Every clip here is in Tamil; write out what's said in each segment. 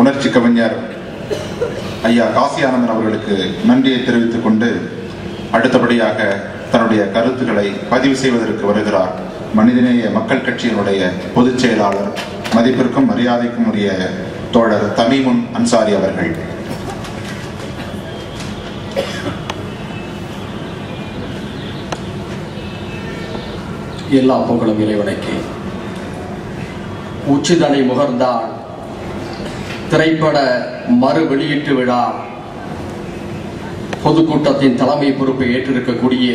உணர்ச்சி கவிஞர் ஐயா காசி ஆனந்தன் அவர்களுக்கு நன்றியை தெரிவித்துக் கொண்டு அடுத்தபடியாக தன்னுடைய கருத்துக்களை பதிவு செய்வதற்கு வருகிறார். மனிதநேய மக்கள் கட்சியினுடைய பொதுச் செயலாளர் மதிப்பிற்கும் மரியாதைக்கும் உரிய தோழர் தமிமுன் அன்சாரி அவர்கள். எல்லா புகழும் இறைவனைக்கு. உச்சிதனை முகர்ந்தான் திரைப்பட மறு வெளியீட்டு விழா பொதுக்கூட்டத்தின் தலைமை பொறுப்பை ஏற்றிருக்கக்கூடிய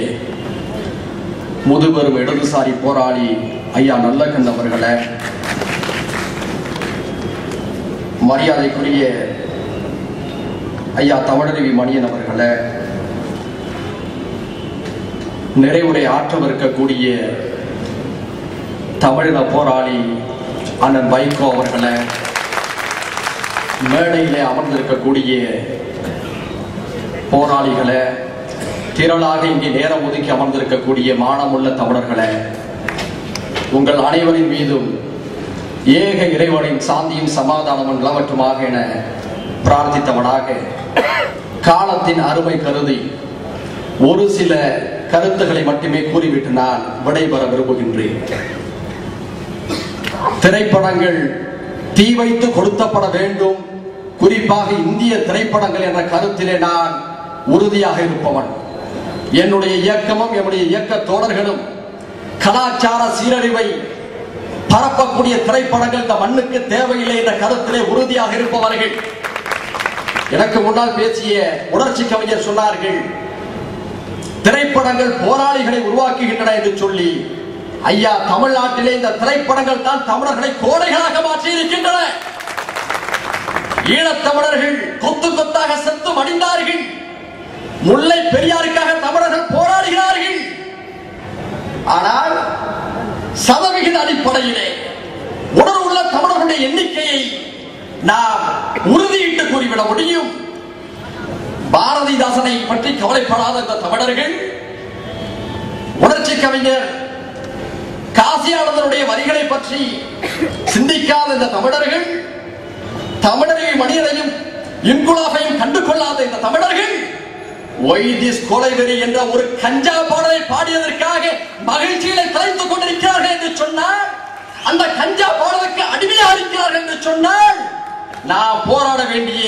முதுபெரும் இடதுசாரி போராளி ஐயா நல்லக்கண் அவர்களே மரியாதைக்குரிய ஐயா தமிழருவி மணியன் அவர்களே நிறைவுரை ஆற்றவிருக்கக்கூடிய தமிழின போராளி அண்ணன் வைகோ அவர்களை மேடையிலே அமர்ந்திருக்கக்கூடிய போராளிகளை திரளாக இங்கே நேரம் ஒதுக்கி அமர்ந்திருக்கக்கூடிய மானமுள்ள தமிழர்களே உங்கள் அனைவரின் மீதும் ஏக இறைவனின் சாந்தியும் சமாதானமும் நிலவற்றுமாக என பிரார்த்தித்தவனாக காலத்தின் அருமை கருதி ஒரு சில கருத்துக்களை மட்டுமே கூறிவிட்டு நான் விடைபெற விரும்புகின்றேன். திரைப்படங்கள் தீ வைத்து கொடுத்தப்பட வேண்டும் குறிப்பாக இந்திய திரைப்படங்கள் என்ற கருத்திலே நான் உறுதியாக இருப்பவன். என்னுடைய இயக்கமும் என்னுடைய இயக்க தோழர்களும் கலாச்சார சீரழிவை பரப்பக்கூடிய திரைப்படங்கள் இந்த மண்ணுக்கு தேவையில்லை என்ற கருத்திலே உறுதியாக இருப்பவர்கள். எனக்கு முன்னால் பேசிய உணர்ச்சி கவிஞர் சொன்னார்கள் திரைப்படங்கள் போராளிகளை உருவாக்குகின்றன என்று சொல்லி ஐயா தமிழ்நாட்டிலே இந்த திரைப்படங்கள் தான் தமிழர்களை கோடைகளாக மாற்றி இருக்கின்றன ஈழத்தமிழர்கள் கொத்து கொத்தாக செத்து மடிந்தார்கள். முல்லை பெரியாருக்காக தமிழர்கள் போராடுகிறார்கள். ஆனால் சதவிகித அடிப்படையிலே உணர்வுள்ள தமிழர்களுடைய எண்ணிக்கையை நாம் உறுதியிட்டு கூறிவிட முடியும். பாரதிதாசனை பற்றி கவலைப்படாத இந்த தமிழர்கள் உணர்ச்சி கவிஞர் காசியானந்தனுடைய வரிகளை பற்றி சிந்திக்காத இந்த தமிழர்கள் தமிழரையும் மனிதரையும் இன்குலாபையும் கண்டு கொள்ளாத இந்த தமிழர்கள் ஒய்திஸ் கொலைவெறி என்ற ஒரு கஞ்சா பாடலை பாடியதற்காக மகிழ்ச்சியில கலைத்துக் கொண்டிருக்கிறார்கள் என்று சொன்னால் அந்த கஞ்சா பாடலுக்கு அடிமையாக இருக்கிறார்கள் என்று சொன்னால் நான் போராட வேண்டிய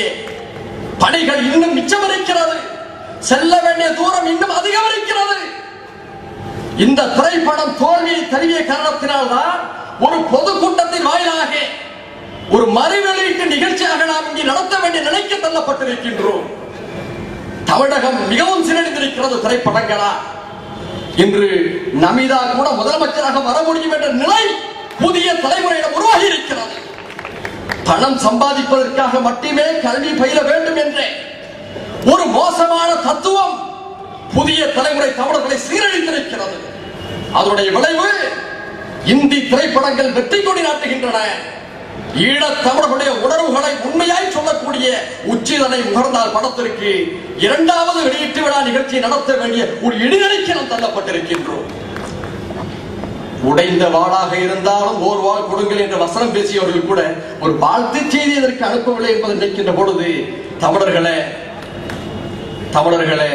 பணிகள் இன்னும் மிச்சம் இருக்கிறது செல்ல வேண்டிய தூரம் இன்னும் அதிகம் இருக்கிறது இந்த திரைப்படம் தோல்வியை தழுவிய காரணத்தினால் தான் ஒரு பொதுக்கூட்டத்தின் வாயிலாக ஒரு மறு வெளியீட்டு நிகழ்ச்சியாக நாம் இங்கே நடத்த வேண்டிய நிலைக்கு தள்ளப்பட்டிருக்கின்றோம். தமிழகம் மிகவும் சிறந்திருக்கிறது திரைப்படங்களா? இன்று நமிதா கூட முதலமைச்சராக வர முடியும் என்ற நிலை புதிய தலைமுறையிடம் உருவாகி இருக்கிறது பணம் சம்பாதிப்பதற்காக மட்டுமே கல்வி பயில வேண்டும் என்ற. ஒரு மோசமான தத்துவம் புதிய தலைமுறை தமிழர்களை சீரழித்திருக்கிறது. அதனுடைய விளைவு இந்தி திரைப்படங்கள் வெற்றி கொடி நாட்டுகின்றன. ஈழத்தமிழர்களுடைய உணர்வுகளை உண்மையாய் சொல்லக்கூடிய உச்சிதனை முகர்ந்தால் படத்திற்கு இரண்டாவது வெளியீட்டு விழா நிகழ்ச்சி நடத்த வேண்டிய ஒரு இடிநிலைக்கு நாம் தள்ளப்பட்டிருக்கின்றோம். உடைந்த வாளாக இருந்தாலும் ஓர் வாழ் கொடுங்கள் என்ற வசனம் பேசியவர்கள் கூட ஒரு வாழ்த்து செய்தி இதற்கு அனுப்பவில்லை என்பதை நினைக்கின்ற பொழுது தமிழர்களே தமிழர்களே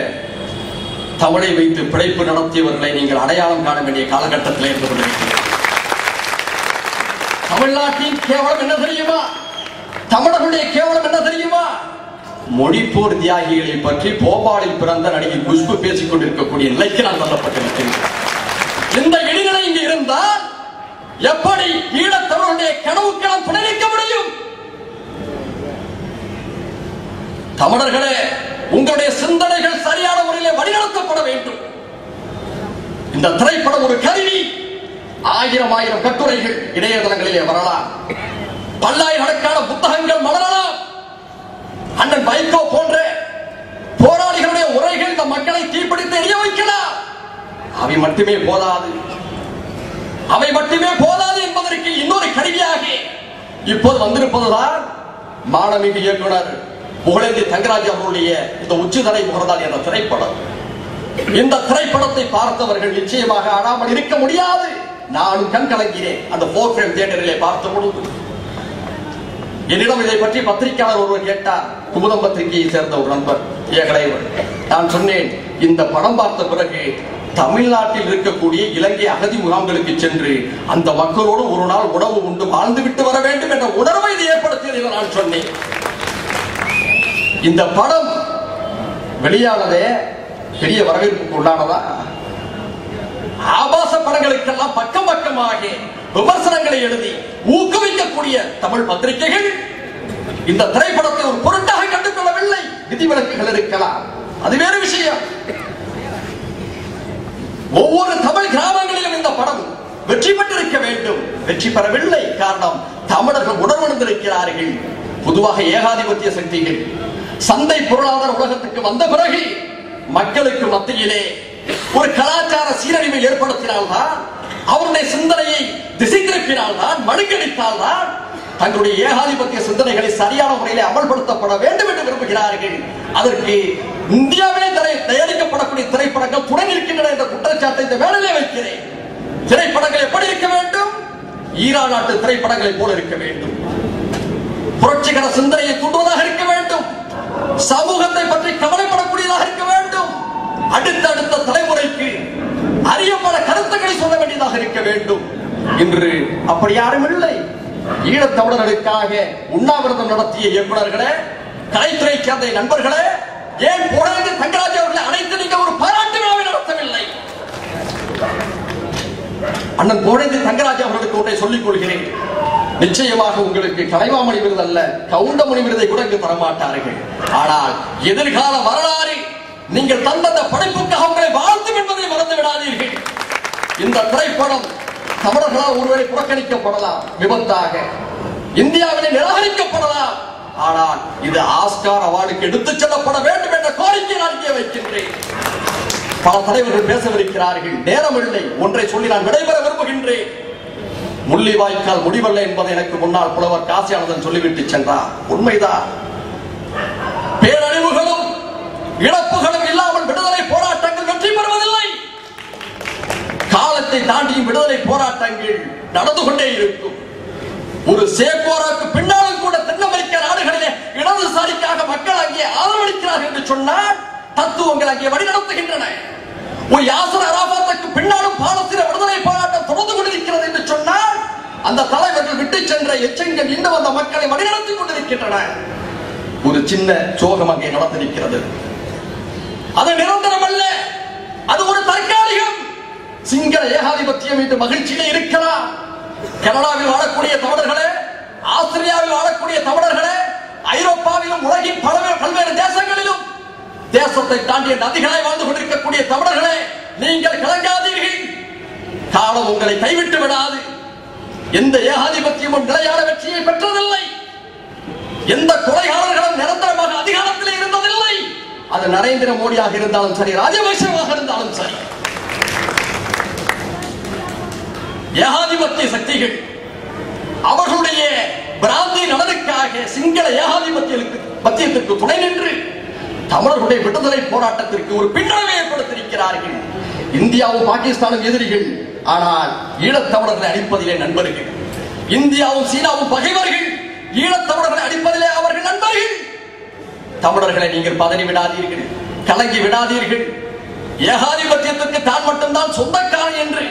தமிழை வைத்து பிழைப்பு நடத்தியவர்களை நீங்கள் அடையாளம் காண வேண்டிய காலகட்டத்தில் இருந்து கொண்டிருக்கிறீர்கள் தமிழ்நாட்டின் கேவலம் என்ன தெரியுமா? தமிழர்களுடைய கேவலம் என்ன தெரியுமா? மொழிப்போர் தியாகிகளை பற்றி போபாலில் பிறந்த நடிகை குஷ்பு பேசிக் கொண்டிருக்கக்கூடிய நிலைக்கு நான் தள்ளப்பட்டிருக்கிறேன். இந்த இடிநிலை இங்கு இருந்தால் எப்படி ஈழத்தமிழருடைய கனவுக்கு நாம் பிணைக்க முடியும்? தமிழர்களே உங்களுடைய சிந்தனைகள் சரியான முறையில் வழிநடத்தப்பட வேண்டும். இந்த திரைப்படம் ஒரு கருவி. ஆயிரம் ஆயிரம் கட்டுரைகள் இணையதளங்களிலே வரலாம். பல்லாயிரக்கணக்கான புத்தகங்கள் மலரலாம். அண்ணன் வைகோ போன்ற போராளிகளுடைய உரைகள் இந்த மக்களை தீப்பிடித்து எரிய வைக்கலாம். அவை மட்டுமே போதாது. அவை மட்டுமே போதாது என்பதற்கு இன்னொரு கருவியாக இப்போது வந்திருப்பதுதான் மாணமிகு இயக்குனர் புகழேந்தி தங்கராஜ் அவருடைய இந்த உச்சிதலை முகர்ந்தால் என்ற திரைப்படம். இந்த திரைப்படத்தை பார்த்தவர்கள் நிச்சயமாக அடாமல் இருக்க முடியாது. நானும் கண் கலங்கிறேன் அந்த போர் பிரேம் தியேட்டரிலே பார்த்த பொழுது. என்னிடம் இதை பற்றி பத்திரிகையாளர் ஒருவர் கேட்டார். குமுதம் பத்திரிகையை சேர்ந்த ஒரு நண்பர் கலைவர் நான் சொன்னேன் இந்த படம் பார்த்த பிறகு தமிழ்நாட்டில் இருக்கக்கூடிய இலங்கை அகதி முகாம்களுக்கு சென்று அந்த மக்களோடு ஒரு நாள் உணவு உண்டு வாழ்ந்து விட்டு வர வேண்டும் என்ற உணர்வை இது ஏற்படுத்தியது நான் சொன்னேன். இந்த படம் வெளியானதே பெரிய வரவேற்புக்கு உள்ளானதா? ஆபாச படங்களுக்கெல்லாம் பக்கம் பக்கமாக விமர்சனங்களை எழுதி ஊக்குவிக்கக்கூடிய தமிழ் பத்திரிகைகள் இந்த திரைப்படத்தை ஒரு பொருட்டாக கண்டுகொள்ளவில்லை. விதிவிலக்குகள் இருக்கலாம். அது வேறு விஷயம். ஒவ்வொரு தமிழ் கிராமங்களிலும் இந்த படம் வெற்றி பெற்றிருக்க வேண்டும். வெற்றி பெறவில்லை. காரணம் தமிழர்கள் உணர்வடைந்திருக்கிறார்கள் பொதுவாக ஏகாதிபத்திய சக்திகள். சந்தை பொருளாதார உலகத்துக்கு வந்த பிறகு மக்களுக்கு மத்தியிலே ஒரு கலாச்சார சீரழிவை ஏற்படுத்தினால்தான் அவருடைய சிந்தனையை திசை திருப்பினால்தான் மழுங்கடித்தால்தான் தங்களுடைய ஏகாதிபத்திய சிந்தனைகளை சரியான முறையில் அமல்படுத்தப்பட வேண்டும் என்று விரும்புகிறார்கள். அதற்கு இந்தியாவிலே தரை- தயாரிக்கப்படக்கூடிய திரைப்படங்கள் துணை நிற்கின்றன என்ற குற்றச்சாட்டை இந்த வேலையிலே வைக்கிறேன். திரைப்படங்கள் எப்படி இருக்க வேண்டும்? ஈரான் நாட்டு திரைப்படங்களை போல இருக்க வேண்டும். புரட்சிகர சிந்தனையை தூண்டுவதாக இருக்க வேண்டும். சமூகத்தை பற்றி கவலைப்படக்கூடியதாக இருக்க வேண்டும். அடுத்தடுத்த தலைமுறைக்கு அறியப்பட கருத்துக்களை சொல்ல வேண்டியதாக இருக்க வேண்டும். இன்று அப்படி யாரும் இல்லை. ஈழத்தமிழர்களுக்காக உண்ணாவிரதம் நடத்திய இயக்குனர்களே கலைத்துறை சேர்ந்த நண்பர்களே ஏன் போனது தங்கராஜ் அவர்களை அனைத்து நீங்க ஒரு பாராட்டு விழாவை நடத்தவில்லை? அண்ணன் கோழைந்து தங்கராஜ் அவர்களுக்கு ஒன்றை சொல்லிக் கொள்கிறேன். நிச்சயமாக உங்களுக்கு கலைமாமணி விருது அல்ல கவுண்டமணி விருதை கூட இங்கு தரமாட்டார்கள். ஆனால் எதிர்கால வரலாறு நீங்கள் தந்த அந்த படைப்புக்காக உங்களை வாழ்த்தும் என்பதை மறந்து விடாதீர்கள். இந்த திரைப்படம் தமிழர்களால் ஒருவரை புறக்கணிக்கப்படலாம் விபத்தாக. இந்தியாவிலே நிராகரிக்கப்படலாம். ஆனால் இது ஆஸ்கார் அவார்டுக்கு எடுத்துச் செல்லப்பட வேண்டும் என்ற கோரிக்கை நான் இங்கே வைக்கின்றேன். பல தலைவர்கள் பேசவிருக்கிறார்கள் நேரமில்லை ஒன்றை சொல்லி நான் விடைபெற விரும்புகின்றேன். முள்ளிவாய்க்கால் முடிவல்ல என்பதை எனக்கு முன்னால் புலவர் காசியானந்தன் சொல்லிவிட்டு சென்றார். உண்மைதான். பேரழிவுகளும் இழப்புகளும் இல்லாமல் விடுதலை போராட்டங்கள் வெற்றி பெறுவதில்லை காலத்தை தாண்டியும் விடுதலை போராட்டங்கள் நடந்து கொண்டே இருக்கும். ஒரு சேக்கோராக்கு பின்னாலும் கூட தென் அமெரிக்க நாடுகளிலே இடதுசாரிக்காக மக்கள் அங்கே ஆதரவளிக்கிறார்கள் என்று சொன்னால் தத்துவங்கள் அங்கே வழிநடத்துகின்றன. ஒரு யாசர் அராபாத்துக்கு பின்னாலும் பாலஸ்தீன விடுதலை போராட்டம் தொடர்ந்து கொண்டிருக்கிறது என்று சொன்னால் அந்த தலைவர்கள் விட்டு சென்ற எச்சங்கள் இன்னும் அந்த மக்களை வழிநடத்திக் கொண்டிருக்கின்றன. ஒரு சின்ன சோகம் அங்கே நடந்திருக்கிறது. அது நிரந்தரம் அல்ல அது ஒரு தற்காலிகம். சிங்கள ஏகாதிபத்தியம் என்று மகிழ்ச்சியிலே இருக்கலாம் கனடாவில் வாழக்கூடிய தமிழர்களே ஆஸ்திரேலியாவில் வாழக்கூடிய தமிழர்களே ஐரோப்பாவிலும் உலகின் பல்வேறு பல்வேறு தேசங்களிலும் தேசத்தை தாண்டிய நதிகளை வாழ்ந்து கொண்டிருக்கக்கூடிய தமிழர்களே நீங்கள் கலங்காதீர்கள். காலம் உங்களை கைவிட்டு விடாது. எந்த ஏகாதிபத்தியமும் நிலையான வெற்றியை பெற்றதில்லை. எந்த கொலைகாரர்களும் நிரந்தரமாக அதிகாரத்தில் இருந்ததில்லை. அது நரேந்திர மோடியாக இருந்தாலும் சரி ராஜபக்சவாக இருந்தாலும் சரி. ஏகாதிபத்திய சக்திகள். அவர்களுடைய பிராந்திய நலனுக்காக சிங்கள ஏகாதிபத்தியத்துக்கு பத்தியத்திற்கு துணை நின்று தமிழர்களுடைய விடுதலை போராட்டத்திற்கு ஒரு பின்னணி ஏற்படுத்தியிருக்கிறார்கள். இந்தியாவும் பாகிஸ்தானும் எதிரிகள். ஆனால் ஈழத்தமிழர்களை அடிப்பதிலே நண்பர்கள். இந்தியாவும் சீனாவும் பகைவர்கள். ஈழத்தமிழர்களை அடிப்பதிலே அவர்கள் நண்பர்கள். தமிழர்களை நீங்கள் பதறி விடாதீர்கள். கலங்கி விடாதீர்கள். ஏகாதிபத்தியத்திற்கு தான் மட்டும்தான் சொந்தக்காரன் என்று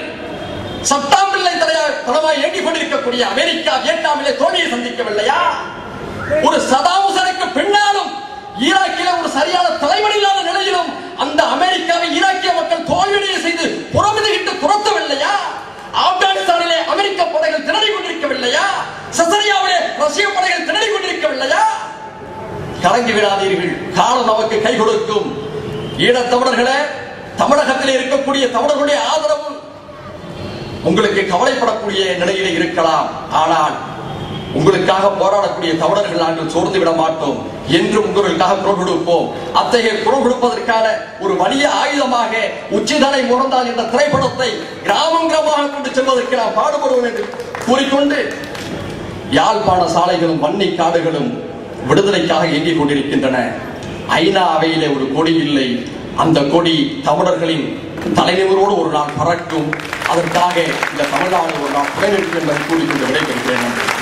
சத்தாம் பிள்ளை தலைமாய் ஏங்கிக் கொண்டிருக்கக்கூடிய அமெரிக்கா வியட்நாமிலே தோல்வியை சந்திக்கவில்லையா? ஒரு சதாம் ஹுசனுக்கு பின்னாலும் ஈராக்கிலே ஒரு சரியான தலைவன் இல்லாத நிலையிலும் அந்த அமெரிக்காவை ஈராக்கிய மக்கள் தோல்வியடைய செய்து புறமிதுகிட்டு துரத்தவில்லையா? ஆப்கானிஸ்தானிலே அமெரிக்க படைகள் திணறி கொண்டிருக்கவில்லையா சசரியாவிலே ரஷ்ய படைகள் திணறி கொண்டிருக்கவில்லையா கலங்கி விடாதீர்கள். காலம் நமக்கு கை கொடுக்கும். ஈழத்தமிழர்களே தமிழகத்தில் இருக்கக்கூடிய தமிழர்களுடைய ஆதரவு உங்களுக்கு கவலைப்படக்கூடிய நிலையிலே இருக்கலாம். ஆனால் உங்களுக்காக போராடக்கூடிய தமிழர்கள் நாங்கள் சோர்ந்து விட மாட்டோம். என்று உங்களுக்காக குரல் கொடுப்போம். அத்தகைய குரல் கொடுப்பதற்கான ஒரு வலிய ஆயுதமாக உச்சிதனை முறந்தால் இந்த திரைப்படத்தை கிராமம் கிராமமாக கொண்டு செல்வதற்கு நாம் பாடுபடுவோம் என்று கூறிக்கொண்டு யாழ்ப்பாண சாலைகளும் வன்னி காடுகளும் விடுதலைக்காக இயங்கிக் கொண்டிருக்கின்றன. ஐநா அவையிலே ஒரு கொடி இல்லை. அந்த கொடி தமிழர்களின் தலைநிவரோடு ஒரு நாள் பறக்கும். அதற்காக இந்த தமிழ்நாடு ஒரு நாள் புகழ் என்பதை கூறி கொண்டு விடைபெறுகிறேன். நன்றி